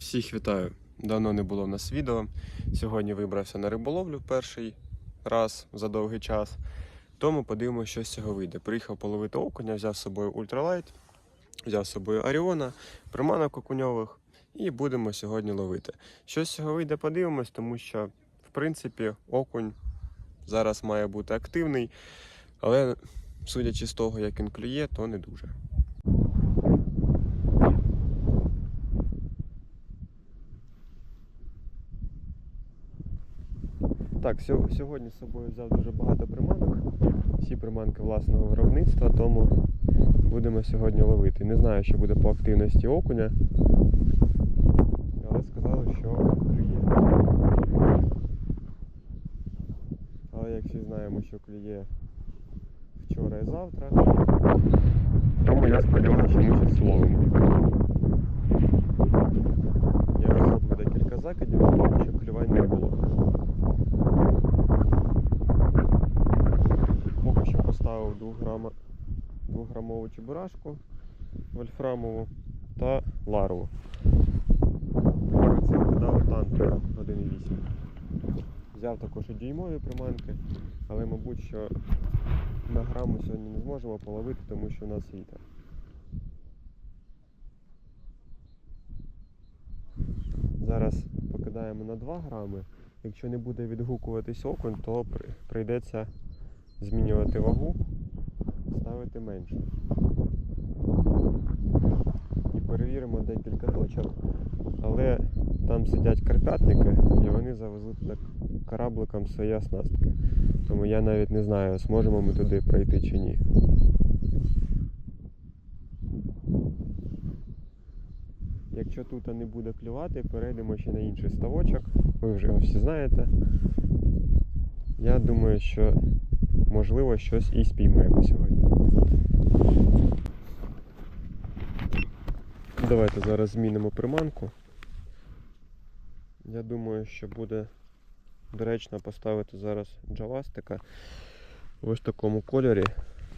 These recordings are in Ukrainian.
Всіх вітаю! Давно не було в нас відео. Сьогодні вибрався на риболовлю перший раз за довгий час. Тому подивимося, що з цього вийде. Приїхав половити окуня, взяв з собою ультралайт, взяв з собою Аріона, приманок окуньових і будемо сьогодні ловити. Що з цього вийде, подивимось, тому що, в принципі, окунь зараз має бути активний, але судячи з того, як він клює, то не дуже. Так, сьогодні з собою взяв дуже багато приманок. Всі приманки власного виробництва, тому будемо сьогодні ловити. Не знаю, що буде по активності окуня, але сказали, що клює. Але як всі знаємо, що клює вчора і завтра, тому я сподіваюся, що ми щось. Я вже зробив декілька закидів, тому що клювань не було. Поки що поставив 2 грама, 2 грамову чебурашку вольфрамову та ларву. Оцінку дав танки 1,8. Взяв також і дюймові приманки, але мабуть, що на граму сьогодні не зможемо половити, тому що у нас вітер. Зараз покидаємо на 2 грами. Якщо не буде відгукуватись окунь, то прийдеться змінювати вагу, ставити менше. І перевіримо декілька точок. Але там сидять карпятники і вони завезли туди корабликом свої оснастки. Тому я навіть не знаю, зможемо ми туди пройти чи ні. Якщо тут не буде клювати, перейдемо ще на інший ставочок. Ви вже його всі знаєте. Я думаю, що можливо щось і спіймаємо сьогодні. Давайте зараз змінимо приманку. Я думаю, що буде доречно поставити зараз джавастика в ось такому кольорі.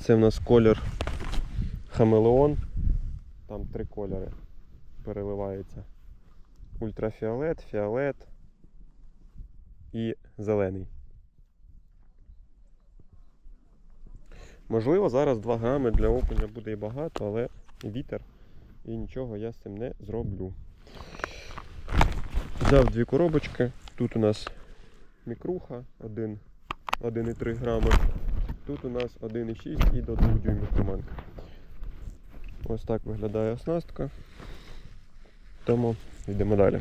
Це в нас колір хамелеон. Там три кольори переливаються. Ультрафіолет, фіолет і зелений. Можливо, зараз 2 грами для окуня буде і багато, але вітер і нічого я з цим не зроблю. Взяв дві коробочки. Тут у нас мікруха 1,3 грами. Тут у нас 1,6 і до 2 дюймів приманка. Ось так виглядає оснастка. Тому йдемо далі.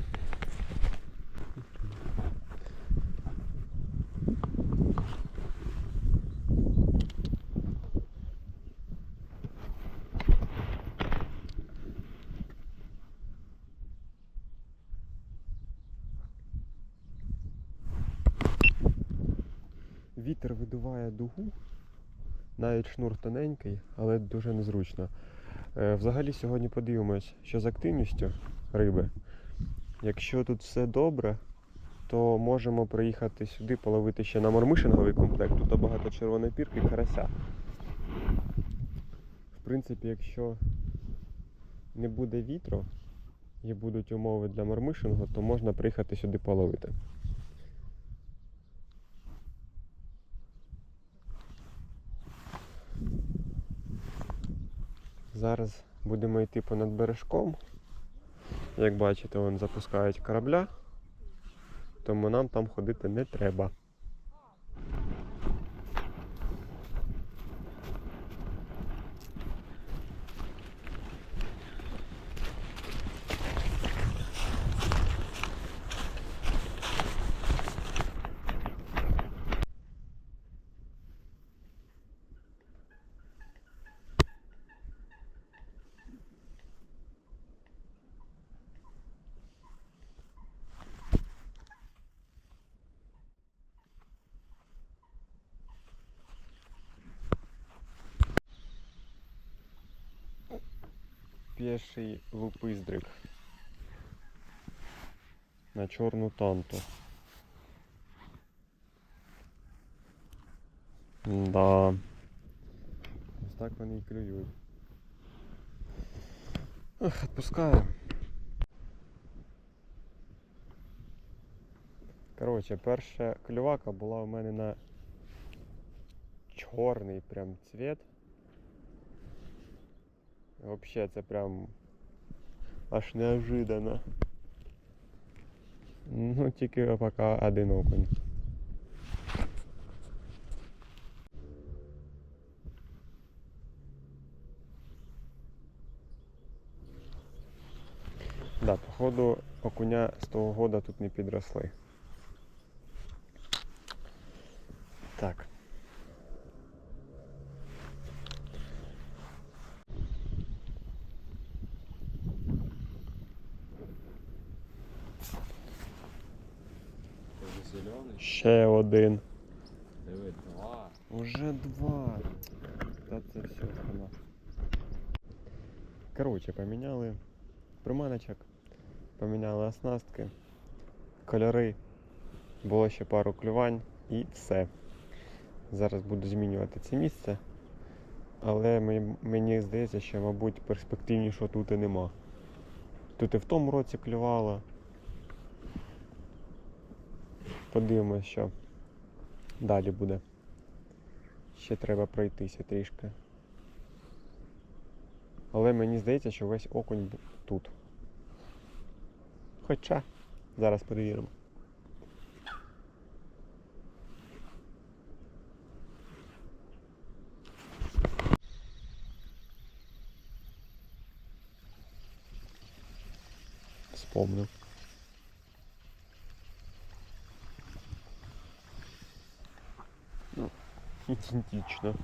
Вітер видуває дугу, навіть шнур тоненький, але дуже незручно. Е, Взагалі сьогодні подивимось, що з активністю риби. Якщо тут все добре, то можемо приїхати сюди половити ще на мормишинговий комплект. Тут багато червоної пірки і карася. В принципі, якщо не буде вітру і будуть умови для мормишингу, то можна приїхати сюди половити. Зараз будемо йти понад бережком. Як бачите, вон запускають корабля, тому нам там ходити не треба. pierwszy łupyzdryk на czarną танту. Да. Ось так вони і клюють. Ах, відпускаю. Коротше, перша клювака була у мене на чорний прям цвет. Вообще це прям аж неожиданно. Ну, тільки поки один окунь. Да, походу окуня з того года тут не підросли. Так. Це вже зелений. Ще один. Диви, два. Уже два. Та це все хана. Коротше, поміняли приманочок, поміняли оснастки, кольори, було ще пару клювань і все. Зараз буду змінювати це місце. Але мені, мені здається, що, мабуть, перспективнішого тут і нема. Тут і в тому році клювало. Подивимось, що далі буде. Ще треба пройтися трішки. Але мені здається, що весь окунь тут. Хоча, зараз перевіримо. Вспомнив. Ідентично.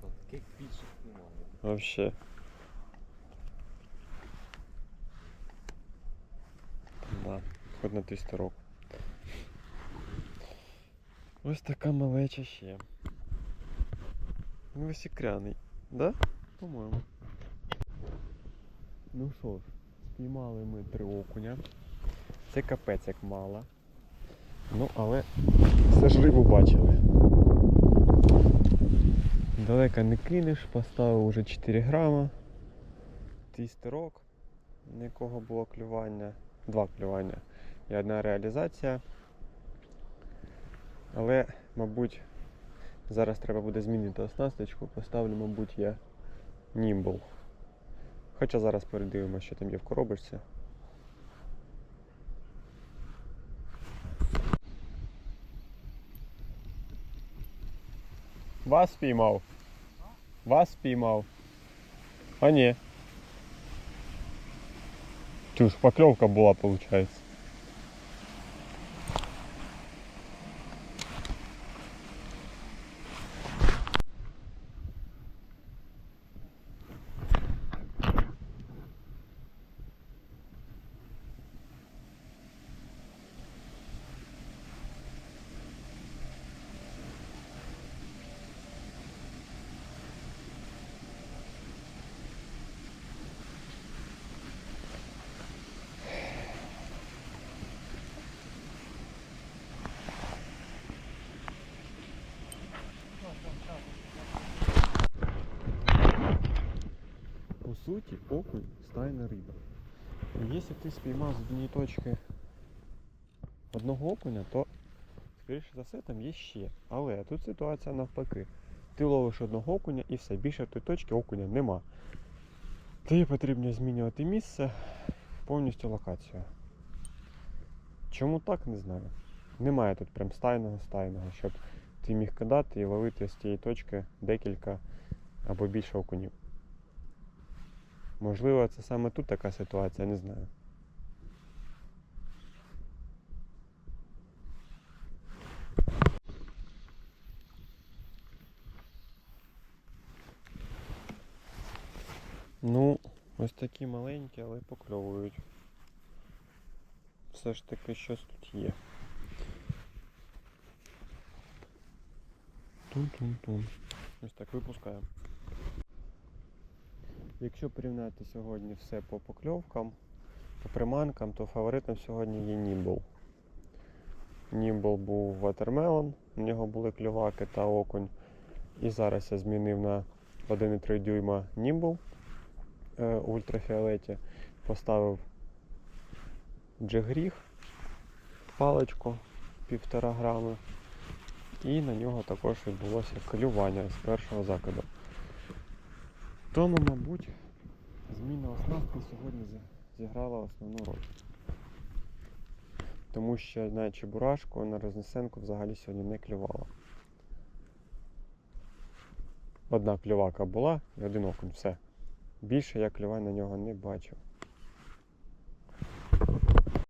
Таких більших немає. Вообще. Да, хоч на той сторок. Ось така малеча ще. Ну, висікряний, да? По-моєму. Ну що ж, спіймали ми три окуня. Це капець як мало. Ну, але все ж рибу бачили. Далеко не кинеш, поставив уже 4 грама. Тістерок, на якого було клювання. Два клювання і одна реалізація. Але, мабуть, зараз треба буде змінити оснасточку. Поставлю, мабуть, я німбл. Хоча зараз передивимося, що там є в коробочці. Вас спіймав. Вас спіймав. А ні. Чуж, поклевка була, получается. По суті, окунь стайна риба. Якщо ти спіймав з однієї точки одного окуня, то, скоріше за все, там є ще. Але тут ситуація навпаки. Ти ловиш одного окуня і все, більше в той точки окуня нема. Тобі потрібно змінювати місце, повністю локацію. Чому так, не знаю. Немає тут прям стайного стайного, щоб ти міг кидати і ловити з тієї точки декілька або більше окунів. Можливо, це саме тут така ситуація, не знаю. Ну, ось такі маленькі, але покльовують. Все ж таки щось тут є. Тун-тун-тун. Ось так випускаємо. Якщо порівняти сьогодні все по покльовкам, по приманкам, то фаворитом сьогодні є Німбл. Німбл був Watermelon, у нього були клюваки та окунь. І зараз я змінив на 1,3 дюйма Німбл е, у ультрафіолеті. Поставив джегріг паличку півтора грами. І на нього також відбулося клювання з першого закиду. Тому, мабуть, зміна оснастки сьогодні зіграла основну роль. Тому що на чебурашку, на рознесенку взагалі сьогодні не клювала. Одна клювака була і один окунь, все. Більше я клювань на нього не бачив.